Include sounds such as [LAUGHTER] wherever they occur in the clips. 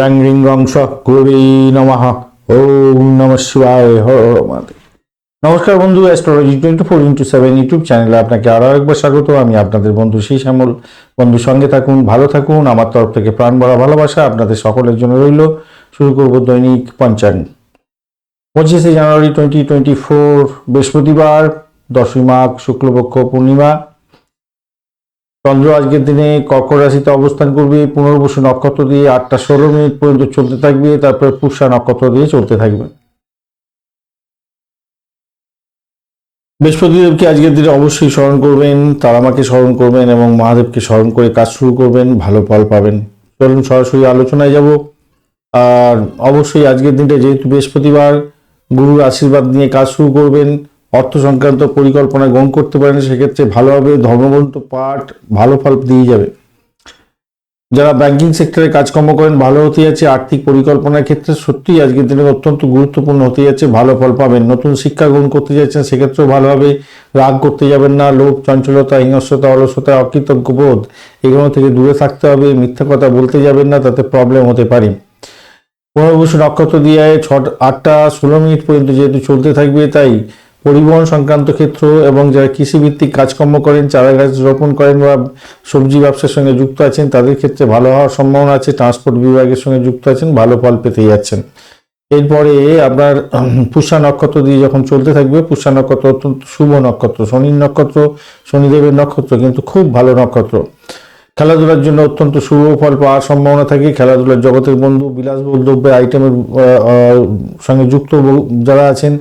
Ring রং স গুরুবে নমঃ। ওম নম শিবায় হর নমস্কার বন্ধু astrology twenty four into seven YouTube চ্যানেলে আপনাকে আরও একবার স্বাগত। আমি আপনাদের বন্ধু শ্রী শ্যামল। বন্ধু, সঙ্গে থাকুন, ভালো থাকুন। আমার তরফ থেকে প্রাণ ভরা ভালোবাসা আপনাদের সকলের জন্য রইল। শুরু করব দৈনিক পঞ্চাঙ্গ পঁচিশে জানুয়ারি টোয়েন্টি টোয়েন্টি ফোর বৃহস্পতিবার, দশই মাঘ, শুক্লপক্ষ, পূর্ণিমা। চন্দ্র, আজকের দিনে কর্কট রাশিতে অবস্থান করবে। পুনর্বসু নক্ষত্র দিয়ে আটটা ষোলো মিনিট পর্যন্ত চলতে থাকবে। তারপরে পুষা নক্ষত্র দিয়ে চলতে থাকবে। বৃহস্পতিদেবকে আজকের দিনে অবশ্যই স্মরণ করবেন, তারামাকে স্মরণ করবেন এবং মহাদেবকে স্মরণ করে কাজ শুরু করবেন, ভালো ফল পাবেন। চলুন সরাসরি আলোচনায় যাব। আর অবশ্যই আজকের দিনটা যেহেতু বৃহস্পতিবার, গুরুর আশীর্বাদ নিয়ে কাজ শুরু করবেন। অর্থ সংক্রান্ত পরিকল্পনা গ্রহণ করতে পারেন সেক্ষেত্রে ভালোভাবে ধর্মগ্রন্থ, পাঠ, ভালো ফল দিয়ে যাবে। যারা ব্যাংকিং সেক্টরে কাজকর্ম করেন, ভালো হতে যাচ্ছে, আর্থিক পরিকল্পনার ক্ষেত্রে সত্যিই আজকের দিনে অত্যন্ত গুরুত্বপূর্ণ হতে যাচ্ছে, ভালো ফল পাবেন। নতুন শিক্ষা গ্রহণ করতে যাচ্ছেন, সেক্ষেত্রেও ভালোভাবে রাগ করতে যাবেন না, লোভ, চঞ্চলতা, হিংস্রতা, অলসতা অকৃতজ্ঞ বোধ এগুলো থেকে দূরে থাকতে হবে, মিথ্যা কথা বলতে যাবেন না, তাতে প্রবলেম হতে পারে। পুনর্বসু নক্ষত্র দিয়ে ছটা, আটটা ষোলো মিনিট পর্যন্ত যেহেতু চলতে থাকবে, তাই পরিবহন সংক্রান্ত ক্ষেত্র এবং যারা কৃষিভিত্তিক কাজকর্ম করেন, চারা গাছ রোপণ করেন বা সবজি ব্যবসার সঙ্গে যুক্ত আছেন, তাদের ক্ষেত্রে ভালো হওয়ার সম্ভাবনা আছে। ট্রান্সপোর্ট বিভাগের সঙ্গে যুক্ত আছেন, ভালো ফল পেতে যাচ্ছেন। এরপরে আপনার পুষ্যা নক্ষত্র দিয়ে যখন চলতে থাকবে, পুষা নক্ষত্র অত্যন্ত শুভ নক্ষত্র, শনির নক্ষত্র, শনিদেবের নক্ষত্র কিন্তু খুব ভালো নক্ষত্র। খেলাধুলার জন্য অত্যন্ত শুভ ফল পাওয়ার সম্ভাবনা থাকে। খেলাধুলার জগতের বন্ধু, বিলাসবহুল দ্রব্যের আইটেমের সঙ্গে যুক্ত যারা আছেন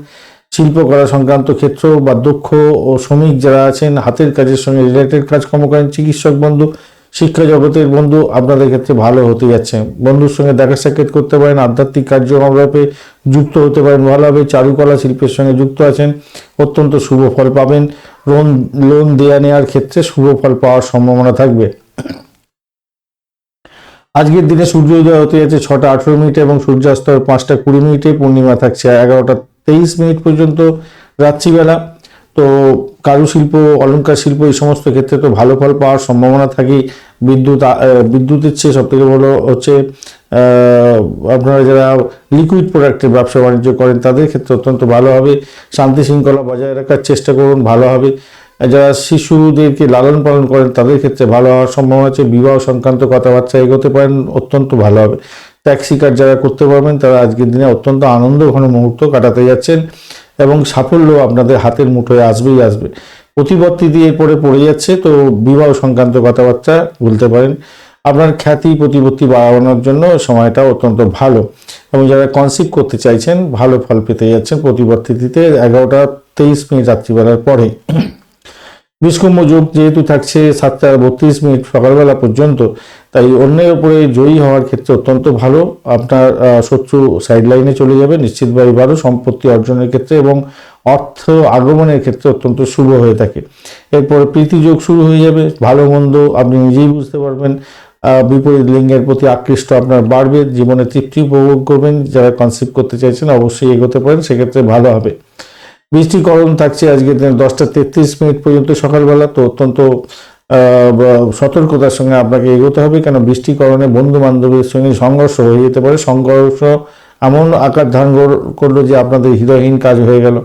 শিল্পকলা সংক্রান্ত ক্ষেত্র বা দক্ষ ও শ্রমিক যারা আছেন, হাতের কাজের সঙ্গে রিলেটেড কাজকর্ম করেন, চিকিৎসক বন্ধু, শিক্ষা জগতের বন্ধু, আপনাদের ক্ষেত্রে ভালো হতে যাচ্ছে। বন্ধুর সঙ্গে দেখা সাক্ষাৎ করতে পারেন, আধ্যাত্মিক কার্যকলাপে যুক্ত হতে পারেন, ভালোভাবে চারুকলা শিল্পের সঙ্গে যুক্ত আছেন, অত্যন্ত শুভ ফল পাবেন। লোন লোন দেয়া নেওয়ার ক্ষেত্রে শুভ ফল পাওয়ার সম্ভাবনা থাকবে। আজকের দিনে সূর্যোদয় হতে যাচ্ছে ছটা আঠেরো মিনিটে এবং সূর্যাস্ত পাঁচটা কুড়ি মিনিটে, পূর্ণিমা থাকছে এগারোটা তেইশ মিনিট পর্যন্ত রাত্রিবেলা। তো কারুশিল্প অলঙ্কার শিল্প এই সমস্ত ক্ষেত্রে তো ভালো ফল পাওয়ার সম্ভাবনা থাকে বিদ্যুৎ বিদ্যুতের চেয়ে সব থেকে বড় হচ্ছে আপনারা যারা লিকুইড প্রোডাক্টের ব্যবসা বাণিজ্য করেন, তাদের ক্ষেত্রে অত্যন্ত ভালো হবে। শান্তি শৃঙ্খলা বজায় রাখার চেষ্টা করুন, ভালো হবে। যারা শিশুদেরকে লালন পালন করেন, তাদের ক্ষেত্রে ভালো হওয়ার সম্ভাবনা আছে। বিবাহ সংক্রান্ত কথাবার্তা এগোতে পারেন, অত্যন্ত ভালো হবে। ট্যাক্সি কাজ যারা করতে পারবেন, তারা আজকের দিনে অত্যন্ত আনন্দ ঘন মুহূর্ত কাটাতে যাচ্ছেন এবং সাফল্য আপনাদের হাতের মুঠোয় আসবেই আসবে। প্রতিপত্তি দিয়ে পরে পড়ে যাচ্ছে, তো বিবাহ সংক্রান্ত কথাবার্তা বলতে পারেন। আপনার খ্যাতি, প্রতিপত্তি বাড়ানোর জন্য সময়টা অত্যন্ত ভালো এবং যারা কনসিভ করতে চাইছেন, ভালো ফল পেতে যাচ্ছেন প্রতিপত্তিতে এগারোটা তেইশ মিনিট রাত্রিবেলার পরে। বিষকুম্ভ যোগ যেহেতু থাকছে সাতটা বত্রিশ মিনিট সকালবেলা পর্যন্ত তাই অন্যের উপরে জয়ী হওয়ার ক্ষেত্রে অত্যন্ত ভালো। আপনার শত্রু সাইড লাইনে চলে যাবে। নিশ্চিতভাবে ভালো সম্পত্তি অর্জনের ক্ষেত্রে এবং অর্থ আগমনের ক্ষেত্রে অত্যন্ত শুভ হয়ে থাকে। এরপরে প্রীতি যোগ শুরু হয়ে যাবে। ভালো, মন্দ আপনি নিজেই বুঝতে পারবেন। বিপরীত লিঙ্গের প্রতি আকৃষ্ট আপনার বাড়বে। জীবনে তৃপ্তি উপভোগ করবেন। যারা কনসেপ্ট করতে চাইছেন অবশ্যই এগোতে পারেন। সেক্ষেত্রে ভালো হবে। বৃষ্টিকরণ থাকছে আজকের দিনে দশটা তেত্রিশ মিনিট পর্যন্ত সকালবেলা। তো অত্যন্ত সতর্কতার সঙ্গে আপনাকে এগোতে হবে, কেন বৃষ্টিকরণে বন্ধু বান্ধবের সঙ্গে সংঘর্ষ হয়ে যেতে পারে। সংঘর্ষ এমন আকার ধারণ কর- করল যে আপনাদের হৃদয়হীন কাজ হয়ে গেল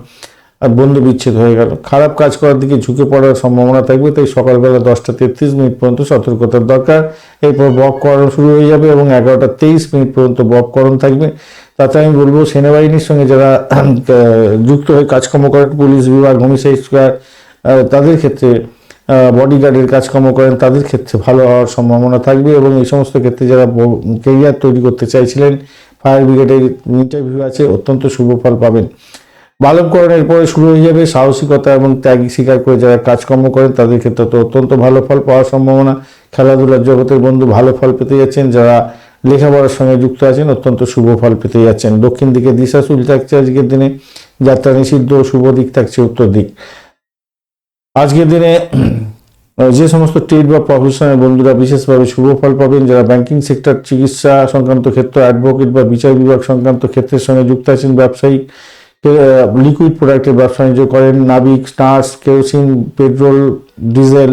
আর বন্ধু বিচ্ছেদ হয়ে গেল। খারাপ কাজ করার দিকে ঝুঁকে পড়ার সম্ভাবনা থাকবে, তাই সকালবেলা দশটা তেত্রিশ মিনিট পর্যন্ত সতর্কতার দরকার। এরপর বককরণ শুরু হয়ে যাবে এবং এগারোটা তেইশ মিনিট পর্যন্ত বককরণ থাকবে। তাতে আমি বলব, সেনাবাহিনীর সঙ্গে যারা যুক্ত হয়ে কাজকর্ম করেন, পুলিশ বিভাগ হোমিসাইড তাদের ক্ষেত্রে বডিগার্ডের কাজকর্ম করেন, তাদের ক্ষেত্রে ভালো হওয়ার সম্ভাবনা থাকবে এবং এই সমস্ত ক্ষেত্রে যারা কেরিয়ার তৈরি করতে চাইছিলেন ফায়ার ব্রিগেডের ইন্টারভিউ আছে, অত্যন্ত শুভ ফল পাবেন। বালবকরণের পরে শুরু হয়ে যাবে সাহসিকতা এবং ত্যাগ স্বীকার করে যারা কাজকর্ম করেন, তাদের ক্ষেত্রে তো অত্যন্ত ভালো ফল পাওয়ার সম্ভাবনা। খেলাধুলার জগতের বন্ধু ভালো ফল পেতে যাচ্ছেন, যারা লেখাপড়ার সঙ্গে যুক্ত আছেন, অত্যন্ত শুভ ফল পেতে যাচ্ছেন। দক্ষিণ দিকে দিশা চুল থাকছে আজকের দিনে, যাত্রা নিষিদ্ধ, শুভ দিক থাকছে উত্তর দিক। আজকের দিনে যে সমস্ত ট্রেড বা প্রফেশনের বন্ধুরা বিশেষভাবে শুভ ফল পাবেন, যারা ব্যাংকিং সেক্টর চিকিৎসা সংক্রান্ত ক্ষেত্র অ্যাডভোকেট বা বিচার বিভাগ সংক্রান্ত ক্ষেত্রের সঙ্গে যুক্ত আছেন ব্যবসায়িক লিকুইড প্রোডাক্টের ব্যবসা বাণিজ্য করেন, নাবিক স্টার্স কেরোসিন, পেট্রোল, ডিজেল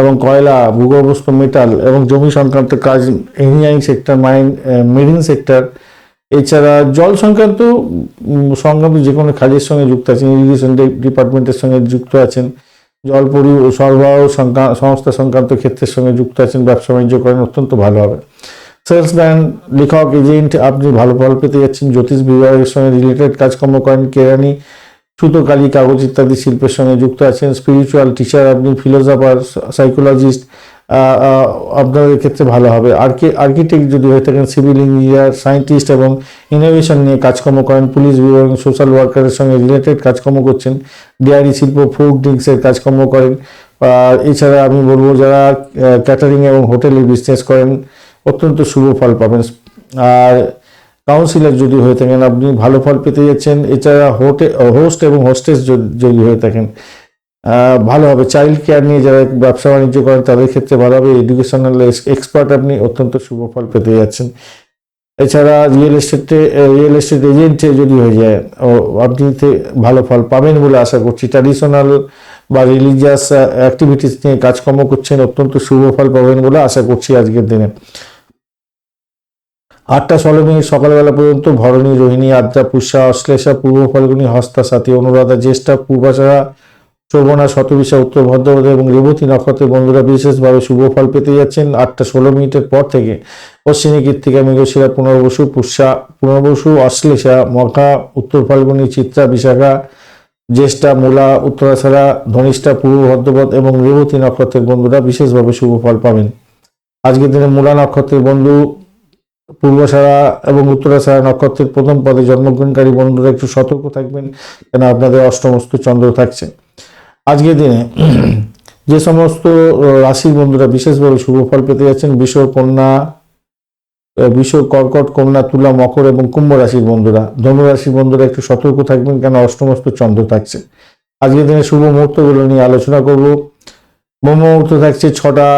এবং কয়লা, ভূগর্ভস্থ মেটাল এবং জমি সংক্রান্ত কাজ engineering sector mine marine sector এছাড়া জল সংক্রান্ত সংক্রান্ত যে কোনো কাজের সঙ্গে যুক্ত আছেন ইরিগেশন ডিপার্টমেন্টের সঙ্গে যুক্ত আছেন। জল পরি সরবরাহ সংস্থা সংক্রান্ত ক্ষেত্রের সঙ্গে যুক্ত আছেন, ব্যবসা বাণিজ্য করেন, অত্যন্ত ভালো হবে। সেলসম্যান লেখক, এজেন্ট, আপনি ভালো ফল পেতে যাচ্ছেন, জ্যোতিষ বিভাগের সঙ্গে রিলেটেড কাজকর্ম করেন কেরানি সুতোকালী কাগজ ইত্যাদি শিল্পের সঙ্গে যুক্ত আছেন স্পিরিচুয়াল টিচার আপনি ফিলোসফার সাইকোলজিস্ট আপনাদের ক্ষেত্রে ভালো হবে। আর্কি আর্কিটেক্ট যদি হয়ে থাকেন সিভিল ইঞ্জিনিয়ার সায়েন্টিস্ট এবং ইনোভেশন নিয়ে কাজকর্ম করেন পুলিশ বিভাগ সোশ্যাল ওয়ার্কারের সঙ্গে রিলেটেড কাজকর্ম করছেন ডেয়ারি শিল্প ফুড ড্রিঙ্কসের কাজকর্ম করেন এছাড়া আমি বলব যারা ক্যাটারিং এবং হোটেলে বিজনেস করেন, অত্যন্ত শুভ ফল পাবেন। আর কাউন্সিলর যদি হয়ে থাকেন, আপনি ভালো ফল পেতে যাচ্ছেন। এছাড়া হোটে হোস্ট এবং হোস্টেস যদি হয়ে থাকেন ভালো হবে। চাইল্ড কেয়ার নিয়ে যারা ব্যবসা বাণিজ্য করেন, তাদের ক্ষেত্রে ভালো হবে। এডুকেশনাল এক্সপার্ট আপনি অত্যন্ত শুভ ফল পেতে যাচ্ছেন। এছাড়া রিয়েল এস্টেটে রিয়েল এস্টেট এজেন্টে যদি হয়ে যায়, ও, আপনি ভালো ফল পাবেন বলে আশা করছি। ট্র্যাডিশনাল বা রিলিজিয়াস অ্যাক্টিভিটিস নিয়ে কাজকর্ম করছেন, অত্যন্ত শুভ ফল পাবেন বলে আশা করছি আজকের দিনে। আটটা ষোলো মিনিট সকালবেলা পর্যন্ত ভরণী, রোহিণী, আদ্রা পুষ্যা অশ্লেষা, পূর্ব ফলগুনি, হস্তা, সাথী, অনুরাধা, জ্যেষ্ঠা, পূর্বাশারা শোভনা, শতবিশা, উত্তর ভদ্রপদ এবং রেবতী নক্ষত্রের বন্ধুরা বিশেষভাবে শুভ ফল পেতে যাচ্ছেন আটটা ষোলো মিনিটের পর থেকে। পশ্চিমী কৃত্তিকা, মৃগশিরা, পুনর্বসু, পুষ্যা, পুনর্বসু, অশ্লেষা মখা উত্তর ফাল্গুনি, চিত্রা, বিশাখা, জ্যেষ্ঠা, মূলা উত্তরাছাড়া ধনিষ্ঠা, পূর্ব ভদ্রপদ এবং রেবতী নক্ষত্রের বন্ধুরা বিশেষভাবে শুভ ফল পাবেন। আজকের দিনে মূলা নক্ষত্রের বন্ধু পূর্বসারা এবং উত্তরাসারা নক্ষত্রের প্রথম পদে জন্মগ্রহণকারী বন্ধুরা একটু সতর্ক থাকবেন, কেন আপনাদের অষ্টমস্ত চন্দ্র থাকছে। আজকের দিনে যে সমস্ত রাশির বন্ধুরা বিশেষভাবে শুভ ফল পেতে যাচ্ছেন বিষ কন্যা বিষ কর্কট, কন্যা, তুলা, মকর এবং কুম্ভ রাশির বন্ধুরা, ধনু রাশির বন্ধুরা একটু সতর্ক থাকবেন কেন অষ্টমস্ত চন্দ্র থাকছে। আজকের দিনে শুভ মুহূর্তগুলো নিয়ে আলোচনা করব। ব্রহ্ম মুহূর্ত থাকছে ছটা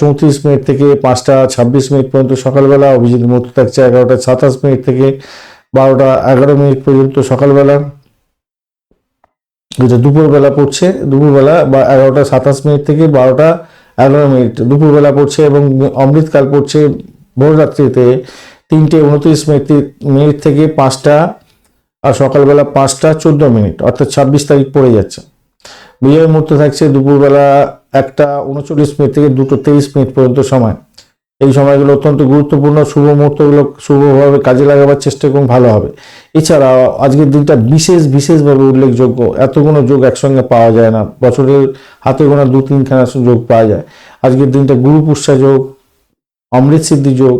চৌত্রিশ মিনিট থেকে পাঁচটা, ছাব্বিশ মিনিট পর্যন্ত সকালবেলা, অভিজিৎ মুহূর্ত থাকছে এগারোটা, সাতাশ মিনিট থেকে বারোটা, এগারো মিনিট পর্যন্ত সকালবেলা। যেটা দুপুরবেলা পড়ছে, দুপুরবেলা বা এগারোটা সাতাশ মিনিট থেকে বারোটা এগারো মিনিট, দুপুরবেলা পড়ছে এবং অমৃতকাল পড়ছে ভোর রাত্রিতে তিনটে উনত্রিশ মিনিট মিনিট থেকে পাঁচটা আর সকালবেলা পাঁচটা চোদ্দ মিনিট, অর্থাৎ ছাব্বিশ তারিখ পড়ে যাচ্ছে। বিজয় মুহূর্ত থাকছে দুপুরবেলা একটা উনচল্লিশ মিনিট থেকে দুটো তেইশ মিনিট পর্যন্ত সময়। এই সময়গুলো অত্যন্ত গুরুত্বপূর্ণ, শুভ মুহূর্তগুলো শুভভাবে কাজে লাগাবার চেষ্টা করুন ভালো হবে। এছাড়া আজকের দিনটা বিশেষ, বিশেষভাবে উল্লেখযোগ্য। এতগুলো যোগ একসঙ্গে পাওয়া যায় না। বছরের হাতে গোনা দু তিনখানা যোগ পাওয়া যায়। আজকের দিনটা গুরু পুষ্যা যোগ, অমৃত সিদ্ধি যোগ,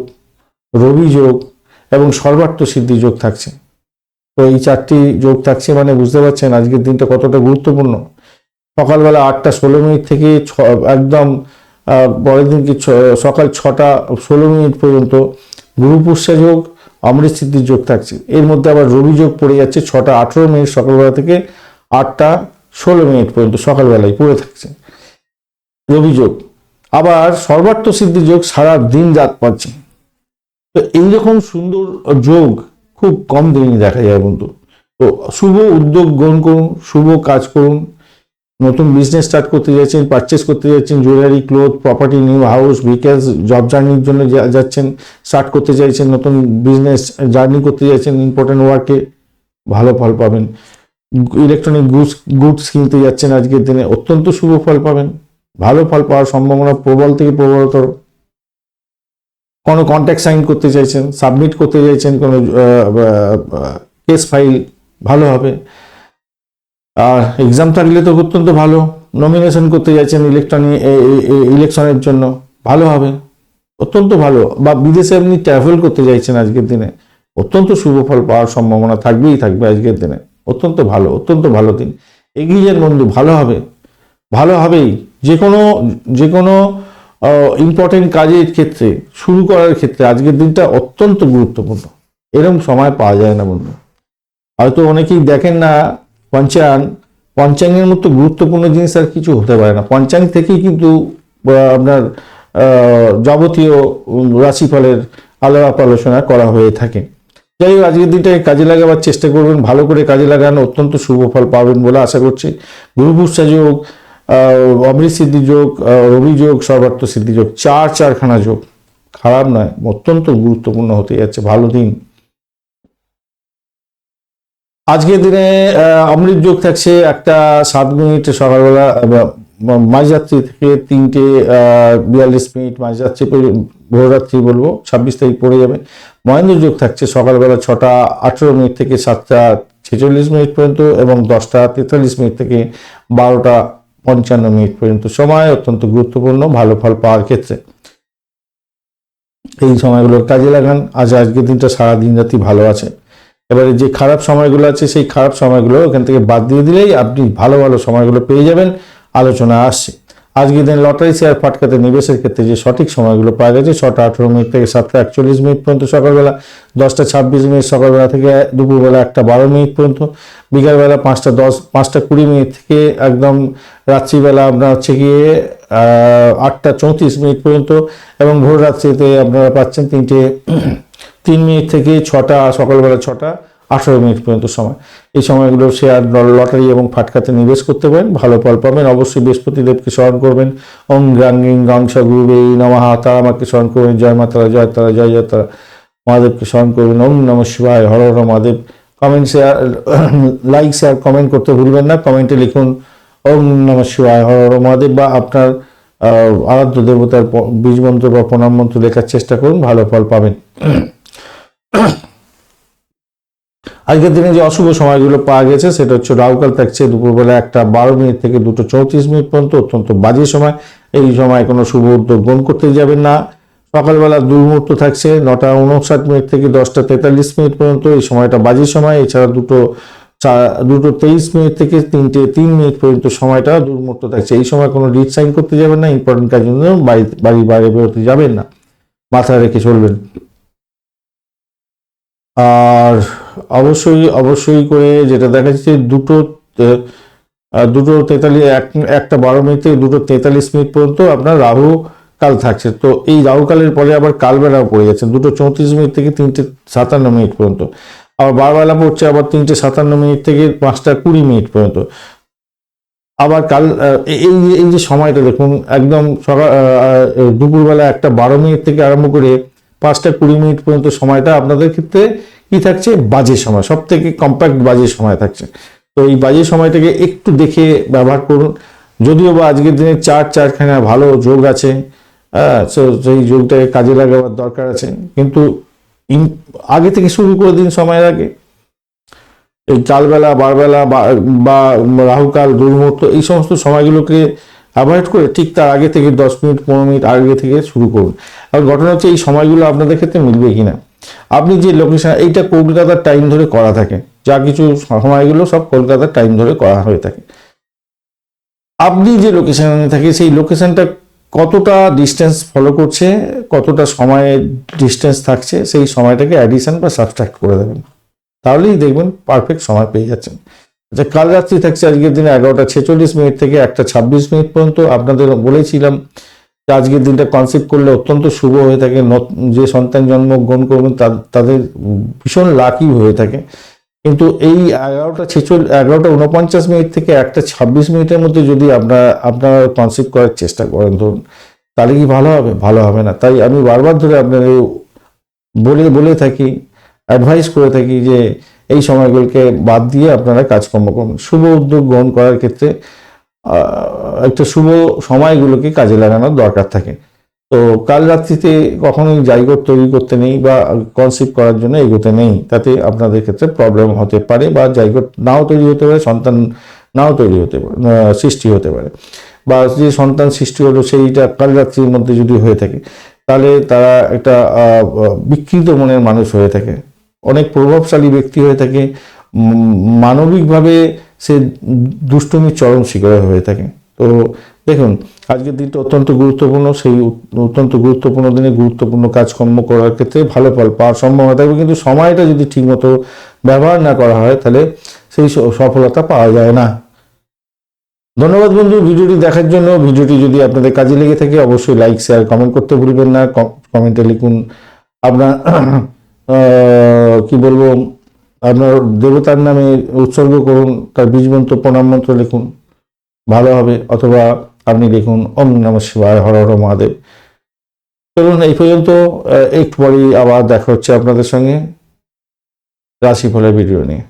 রবি যোগ এবং সর্বার্থ সিদ্ধি যোগ থাকছে। তো এই চারটি যোগ থাকছে মানে বুঝতে পারছেন আজকের দিনটা কতটা গুরুত্বপূর্ণ। সকালবেলা আটটা ষোলো মিনিট থেকে ছ একদম পরের দিন কি ছ- সকাল ছটা ষোলো মিনিট পর্যন্ত গুরু পুষ্যা যোগ, অমৃত সিদ্ধির যোগ থাকছে। এর মধ্যে আবার রবি যোগ পড়ে যাচ্ছে ছটা আঠেরো মিনিট সকালবেলা থেকে আটটা ষোলো মিনিট পর্যন্ত সকালবেলায় পড়ে থাকছে। রবি যোগ। আবার সর্বার্থ সিদ্ধি যোগ সারা দিন রাত পাচ্ছে। তো এইরকম সুন্দর যোগ খুব কম দিনই দেখা যায় বন্ধু। তো শুভ উদ্যোগ গ্রহণ করুন, শুভ কাজ করুন নতুন বিজনেস স্টার্ট করতে যাচ্ছেন পারচেস করতে যাচ্ছেন jewellery cloth property new house vehicles job জার্নির জন্য যাচ্ছেন স্টার্ট করতে চাইছেন, নতুন বিজনেস জার্নি করতে যাচ্ছেন ইম্পর্টেন্ট ওয়ার্কে ভালো ফল পাবেন। ইলেকট্রনিক গুডস গুডস কিনতে যাচ্ছেন আজকের দিনে, অত্যন্ত শুভ ফল পাবেন। ভালো ফল পাওয়ার সম্ভাবনা প্রবল থেকে প্রবলতর। কোনো কন্ট্যাক্ট সাইন করতে চাইছেন সাবমিট করতে চাইছেন, কোনো কেস ফাইল ভালো হবে। আর এক্সাম থাকলে তো অত্যন্ত ভালো। নমিনেশন করতে যাচ্ছেন ইলেকট্রনিক ইলেকশনের জন্য। ভালো হবে। অত্যন্ত ভালো। বা বিদেশে আপনি ট্রাভেল করতে চাইছেন আজকের দিনে। অত্যন্ত শুভ ফল পাওয়ার সম্ভাবনা থাকবেই থাকবে আজকের দিনে। অত্যন্ত ভালো অত্যন্ত ভালো দিন। এগিয়ে যান বন্ধু, ভালো হবে। ভালো হবেই। যে কোনো যে কোনো ইম্পর্টেন্ট কাজের ক্ষেত্রে, শুরু করার ক্ষেত্রে আজকের দিনটা অত্যন্ত গুরুত্বপূর্ণ। এরকম সময় পাওয়া যায় না বন্ধু। হয়তো অনেকেই দেখেন না পঞ্চাঙ্গ পঞ্চাঙ্গের মতো গুরুত্বপূর্ণ জিনিস আর কিছু হতে পারে না। পঞ্চাঙ্গ থেকেই কিন্তু আপনার যাবতীয় রাশিফলের আলাপ আলোচনা করা হয়ে থাকে। যাই হোক, আজকের দিনটাকে কাজে লাগাবার চেষ্টা করবেন, ভালো করে কাজে লাগানো, অত্যন্ত শুভ ফল পাবেন বলে আশা করছি। গুরুপুষ্ঠা যোগ অমৃত সিদ্ধি যোগ রবি যোগ, সর্বার্থ সিদ্ধি যোগ, চার চারখানা যোগ। খারাপ নয়, অত্যন্ত গুরুত্বপূর্ণ হতে যাচ্ছে। ভালো দিন। আজকের দিনে অমৃত যোগ থাকছে একটা সাত মিনিট সকালবেলা মাঝরাত্রি থেকে তিনটে বিয়াল্লিশ মিনিট মাঝরাত্রি ভোররাত্রি বলব, ছাব্বিশ তারিখ পড়ে যাবে। মহেন্দ্র যোগ থাকছে সকালবেলা ছটা, আঠেরো মিনিট থেকে সাতটা ছেচল্লিশ মিনিট পর্যন্ত এবং দশটা তেতাল্লিশ মিনিট থেকে বারোটা পঞ্চান্ন মিনিট পর্যন্ত। সময় অত্যন্ত গুরুত্বপূর্ণ, ভালো ফল পাওয়ার ক্ষেত্রে। এই সময়গুলোর কাজে লাগান। আজ আজকের দিনটা সারা দিন রাতি ভালো আছে। এবারে যে খারাপ সময়গুলো আছে, সেই খারাপ সময়গুলো এখান থেকে বাদ দিয়ে দিলেই আপনি ভালো ভালো সময়গুলো পেয়ে যাবেন। আলোচনা আসছে। আজকের দিন লটারি শেয়ার ফাটকাতে নিবেশের ক্ষেত্রে যে সঠিক সময়গুলো পাওয়া গেছে, ছটা আঠেরো মিনিট থেকে সাতটা একচল্লিশ মিনিট পর্যন্ত সকালবেলা, দশটা ছাব্বিশ মিনিট সকালবেলা থেকে দুপুরবেলা একটা বারো মিনিট পর্যন্ত, বিকালবেলা পাঁচটা দশ, পাঁচটা কুড়ি মিনিট থেকে একদম রাত্রিবেলা আপনার হচ্ছে গিয়ে আটটা চৌত্রিশ মিনিট পর্যন্ত এবং ভোর রাত্রিতে আপনারা পাচ্ছেন তিনটে তিন মিনিট থেকে ছটা, সকালবেলা ছটা, আঠারো মিনিট পর্যন্ত সময়। এই সময়গুলো শেয়ার লটারি এবং ফাটকাতে নিবেশ করতে পারেন। ভালো ফল পাবেন। অবশ্যই বৃহস্পতিদেবকে স্মরণ করবেন। ওং গ্রাঙ্গিং গাংসা গুরুবে নমহা তারামাকে স্মরণ করবেন। জয় মাতারা জয়, তারা জয় জয়, তারা মহাদেবকে স্মরণ করবেন। ওং নম শিবায়। Har Har Mahadev. Comment share, like, share, comment করতে ভুলবেন না। কমেন্টে লিখুন ওং নম শিবায়। হর হর মহাদেব। বা আপনার আরাধ্য দেবতার বীজ মন্ত্র বা প্রণাম মন্ত্র লেখার চেষ্টা করুন। ভালো ফল পাবেন। আজকের দিনে যে অশুভ সময়গুলো পাওয়া গেছে, সেটা হচ্ছে রাহুকাল থাকছে দুপুরবেলা একটা বারো মিনিট থেকে দুটো চৌত্রিশ মিনিট পর্যন্ত, অত্যন্ত বাজে সময়। এই সময় কোনো শুভ উদ্যোগ গ্রহণ করতে যাবেন না। সকালবেলা দুর্মুহূর্ত থাকছে, নটা উনষাট মিনিট থেকে দশটা তেতাল্লিশ মিনিট পর্যন্ত, এই সময়টা বাজে সময়। এছাড়া দুটো দুটো তেইশ মিনিট থেকে তিনটে তিন মিনিট পর্যন্ত সময়টা দুর্মুহূর্ত থাকছে। এই সময় কোনো রিড সাইন করতে যাবেন না ইম্পর্টেন্ট কাজের জন্য বাড়ি, বাড়ির বাইরে বেরোতে যাবেন না। মাথায় রেখে চলবেন। আর অবশ্যই অবশ্যই করে যেটা দেখা যাচ্ছে দুটো দুটো তেতাল্লিশ, এক, একটা বারো মিনিট থেকে দুটো তেতাল্লিশ মিনিট পর্যন্ত আপনার রাহু কাল থাকছে। তো এই রাহুকালের পরে আবার কালবেলাও পড়ে যাচ্ছে, দুটো চৌত্রিশ মিনিট থেকে তিনটে সাতান্ন মিনিট পর্যন্ত। আবার বারবেলা পড়ছে, আবার তিনটে সাতান্ন মিনিট থেকে পাঁচটা কুড়ি মিনিট পর্যন্ত। আবার কাল এই যে- এই যে সময়টা দেখুন, একদম সকাল দুপুরবেলা একটা বারো মিনিট থেকে আরম্ভ করে পাঁচটা কুড়ি মিনিট পর্যন্ত সময়টা আপনাদের ক্ষেত্রে কি থাকছে? বাজে সময় সব থেকে কম্প্যাক্ট বাজে সময় থাকছে। তো এই বাজে সময়টাকে একটু দেখে ব্যবহার করুন। যদিও বা আজকের দিনে চার, চারখানা ভালো যোগ আছে হ্যাঁ সেই যোগটাকে কাজে লাগাবার দরকার আছে। কিন্তু আগে থেকে শুরু করে দিন সময়ের আগে। এই কালবেলা বারবেলা বা রাহুকাল, দুর্মুহূর্ত, এই সমস্ত সময়গুলোকে অ্যাভয়েড করে ঠিক তার আগে থেকে দশ মিনিট, পনেরো মিনিট আগে থেকে শুরু করুন। আর ঘটনা হচ্ছে এই সময়গুলো আপনাদের ক্ষেত্রে মিলবে কিনা। আপনি যে লোকেশন এইটা কলকাতার টাইম ধরে করা থাকে। যা কিছু সময়গুলো সব কলকাতার টাইম ধরে করা হয়ে থাকে। আপনি যে লোকেশনে থাকে, সেই লোকেশনটা কতটা ডিস্টেন্স ফলো করছে, কতটা সময়ের ডিস্টেন্স থাকছে, সেই সময়টাকে অ্যাডিশন বা সাবস্ট্রাক্ট করে দেবেন। তাহলেই দেখবেন পারফেক্ট সময় পেয়ে যাচ্ছেন। আচ্ছা কাল রাত্রি থাকছে আজকের দিনে এগারোটা ছেচল্লিশ মিনিট থেকে একটা ছাব্বিশ মিনিট পর্যন্ত আপনাদের বলেছিলাম যে আজকের দিনটা কনসেপ্ট করলে অত্যন্ত শুভ হয়ে থাকে। যে সন্তান জন্মগ্রহণ করবেন তাদের ভীষণ লাকি হয়ে থাকে। কিন্তু এই এগারোটা ছেচল্লিশ, এগারোটা উনপঞ্চাশ মিনিট থেকে একটা ছাব্বিশ মিনিটের মধ্যে যদি আপনারা আপনারা কনসেপ্ট করার চেষ্টা করেন, ধরুন, তাহলে কি ভালো হবে? ভালো হবে না। তাই আমি বারবার ধরে আপনাদের বলে বলে থাকি অ্যাডভাইস করে থাকি যে এই সময়গুলোকে বাদ দিয়ে আপনারা কাজকর্ম করুন। শুভ উদ্যোগ গ্রহণ করার ক্ষেত্রে একটা শুভ সময়গুলোকে কাজে লাগানোর দরকার থাকে। তো কাল রাত্রিতে কখনোই জায়গা তৈরি করতে নেই বা কনসিপ্ট করার জন্য এগোতে নেই। তাতে আপনাদের ক্ষেত্রে প্রবলেম হতে পারে বা জায়গা নাও তৈরি হতে পারে, সন্তান নাও তৈরি হতে পারে সৃষ্টি হতে পারে। বা যে সন্তান সৃষ্টি হলো সেইটা কাল রাত্রির মধ্যে যদি হয়ে থাকে, তাহলে তারা একটা বিকৃত মনের মানুষ হয়ে থাকে। অনেক প্রভাবশালী ব্যক্তি হয়ে থাকে মানবিকভাবে সে দুষ্টমির চরম শিকার হয়ে থাকে। তো দেখুন, আজকের দিনটা অত্যন্ত গুরুত্বপূর্ণ, সেই অত্যন্ত গুরুত্বপূর্ণ দিনে গুরুত্বপূর্ণ কাজকর্ম করার ক্ষেত্রে ভালো ফল পাওয়ার সম্ভাবনা থাকবে, কিন্তু সময়টা যদি ঠিকমতো ব্যবহার না করা হয়, তাহলে সেই সফলতা পাওয়া যায় না। ধন্যবাদ বন্ধু, ভিডিওটি দেখার জন্য। ভিডিওটি যদি আপনাদের কাজে লেগে থাকে, অবশ্যই লাইক শেয়ার কমেন্ট করতে ভুলবেন না। কমেন্টে লিখুন আপনার [CLEARS THROAT] কি বলব, আপনার দেবতার নামে উৎসর্গ করুন, তার বীজ মন্ত্র প্রণাম মন্ত্র লিখুন, ভালো হবে, অথবা আপনি লিখুন, ওম নম শিবায়, হর হর মহাদেব। চলুন, এই পর্যন্ত একটু পরেই আবার দেখা হচ্ছে আপনাদের সঙ্গে, রাশিফলের ভিডিও নিয়ে।